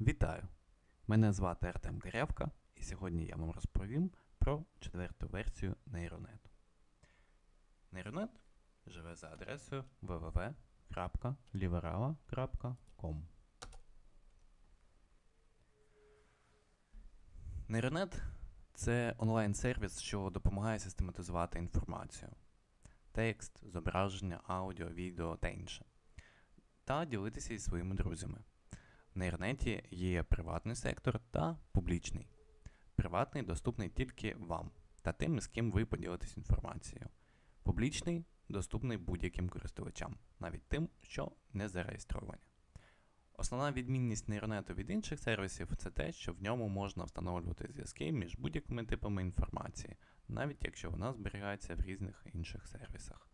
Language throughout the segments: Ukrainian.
Вітаю! Мене звати Артем Деревка, і сьогодні я вам розповім про четверту версію нейронету. Нейронет живе за адресою www.liberala.com. Нейронет це онлайн-сервіс, що допомагає систематизувати інформацію, текст, зображення, аудіо, відео та інше, та ділитися із своїми друзями. В нейронеті є приватний сектор та публічний. Приватний доступний тільки вам та тим, з ким ви поділитесь інформацією. Публічний доступний будь-яким користувачам, навіть тим, що не зареєстровані. Основна відмінність нейронету від інших сервісів це те, що в ньому можна встановлювати зв'язки між будь-якими типами інформації, навіть якщо вона зберігається в різних інших сервісах.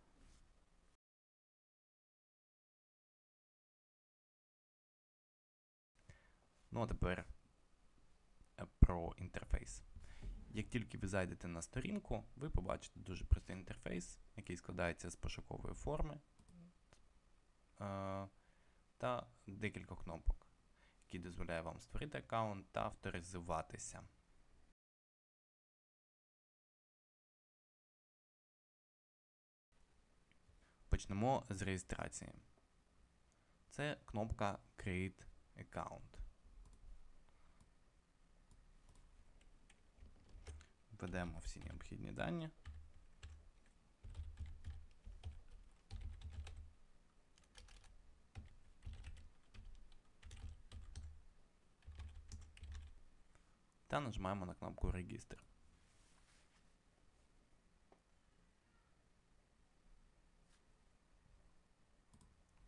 Ну а тепер е, про інтерфейс. Як тільки ви зайдете на сторінку, ви побачите дуже простий інтерфейс, який складається з пошукової форми е, та декілька кнопок, які дозволяють вам створити аккаунт та авторизуватися. Почнемо з реєстрації. Це кнопка Create Account. Введемо всі необхідні дані. Та нажимаємо на кнопку Регістр.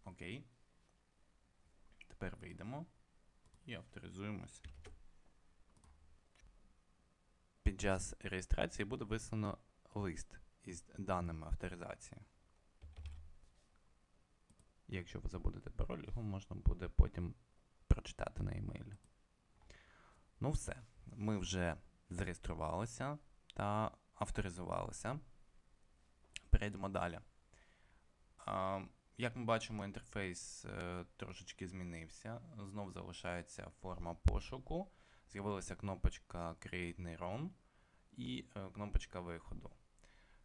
Окей. Тепер вийдемо і авторизуємося. Під час реєстрації буде вислано лист із даними авторизації. Якщо ви забудете пароль, його можна буде потім прочитати на емейлі. Ну все, ми вже зареєструвалися та авторизувалися. Перейдемо далі. Як ми бачимо, інтерфейс е, трошечки змінився. Знов залишається форма пошуку. З'явилася кнопочка Create Neuron і е, кнопочка виходу.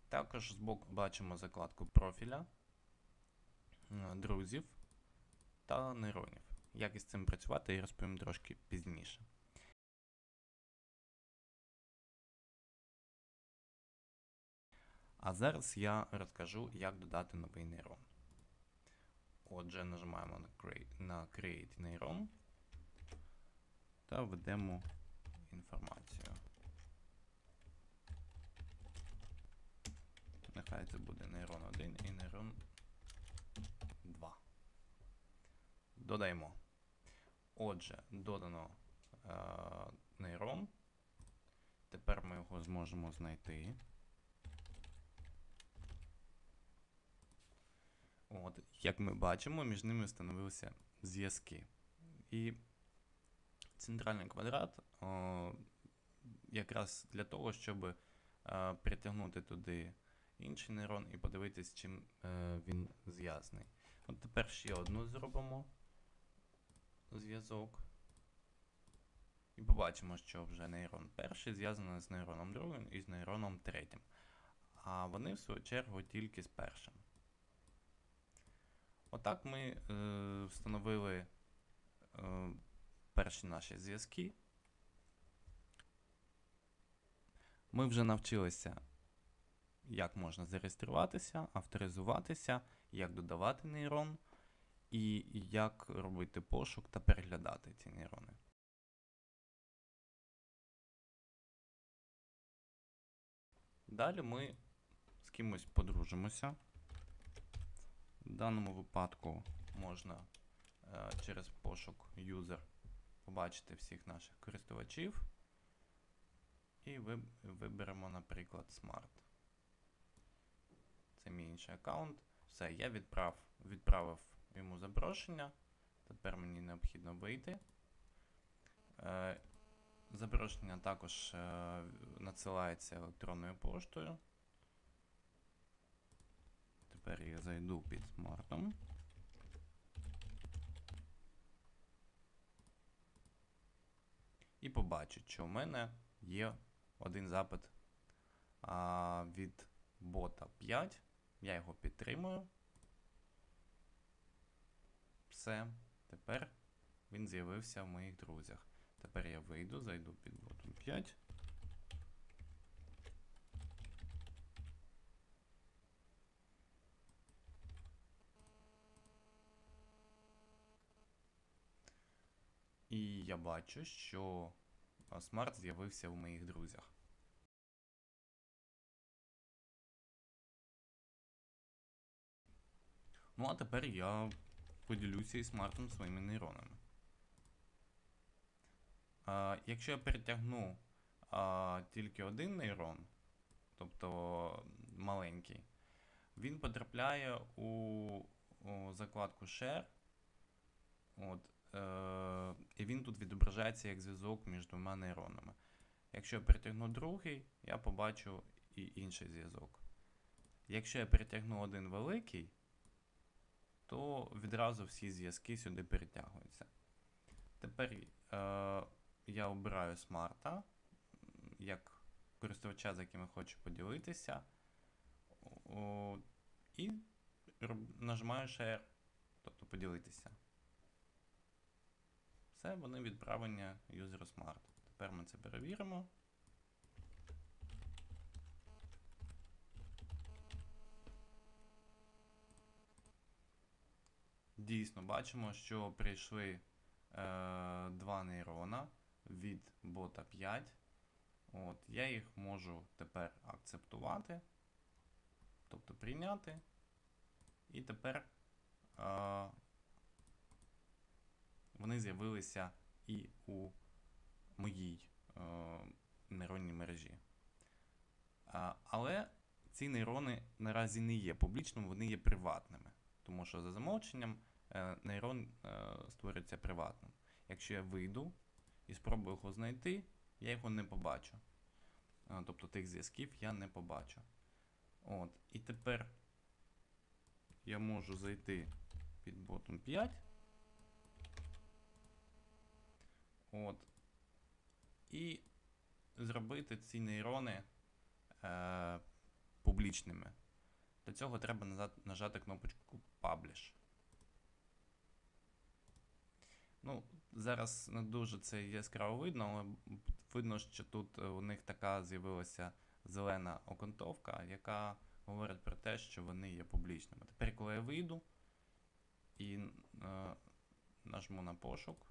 Також збоку бачимо закладку профіля, е, друзів та нейронів. Як із цим працювати, я розповім трошки пізніше. А зараз я розкажу, як додати новий нейрон. Отже, нажимаємо на Create, на Create Neuron та введемо інформацію. Нехай це буде нейрон 1 і нейрон 2. Додаємо. Отже, додано е, нейрон. Тепер ми його зможемо знайти. От, Як ми бачимо, між ними встановилися зв'язки. І центральний квадрат о, якраз для того, щоб е, притягнути туди інший нейрон і подивитись, чим е, він зв'язаний. От тепер ще одну зробимо зв'язок. І побачимо, що вже нейрон перший зв'язаний з нейроном другим і з нейроном третім. А вони, в свою чергу, тільки з першим. Отак ми е, встановили е, перші наші зв'язки. Ми вже навчилися, як можна зареєструватися, авторизуватися, як додавати нейрон і як робити пошук та переглядати ці нейрони. Далі ми з кимось подружимося. В даному випадку можна е, через пошук user побачити всіх наших користувачів. І виберемо, наприклад, Smart. Це мій інший аккаунт. Все, я відправ, відправив йому запрошення. Тепер мені необхідно вийти. Е, запрошення також е, надсилається електронною поштою. Тепер я зайду під смартом. побачить, що в мене є один запит а, від бота 5. Я його підтримую. Все. Тепер він з'явився в моїх друзях. Тепер я вийду, зайду під ботом 5. І я бачу, що смарт з'явився в моїх друзях. Ну, а тепер я поділюся із смартом своїми нейронами. А, якщо я перетягну а, тільки один нейрон, тобто маленький, він потрапляє у, у закладку Share. От, е, і він тут відображається як зв'язок між двома нейронами. Якщо я перетягну другий, я побачу і інший зв'язок. Якщо я перетягну один великий, то відразу всі зв'язки сюди перетягуються. Тепер е, я обираю смарта як користувача, з яким я хочу поділитися. О, і нажимаю Share, тобто поділитися. Все, вони відправлені User Smart. Тепер ми це перевіримо. Дійсно, бачимо, що прийшли е, два нейрона від бота 5. От, я їх можу тепер акцептувати, тобто прийняти. І тепер е, вони з'явилися і у моїй е, нейронній мережі. А, але ці нейрони наразі не є публічними, вони є приватними. Тому що за замовченням е, нейрон е, створюється приватним. Якщо я вийду і спробую його знайти, я його не побачу. Е, тобто тих зв'язків я не побачу. От. І тепер я можу зайти під ботом 5. От. І зробити ці нейрони е, публічними. Для цього треба нажати кнопочку Publish. Ну, зараз не дуже це яскраво видно, але видно, що тут е, у них така з'явилася зелена окантовка, яка говорить про те, що вони є публічними. Тепер, коли я вийду і е, нажму на пошук,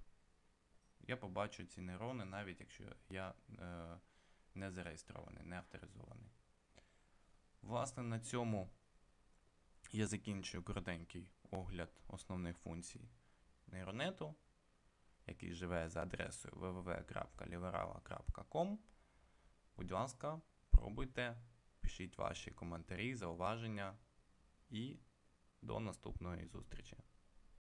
я побачу ці нейрони, навіть якщо я е, не зареєстрований, не авторизований. Власне, на цьому я закінчую коротенький огляд основних функцій нейронету, який живе за адресою www.liberala.com. Будь ласка, пробуйте, пишіть ваші коментарі, зауваження і до наступної зустрічі.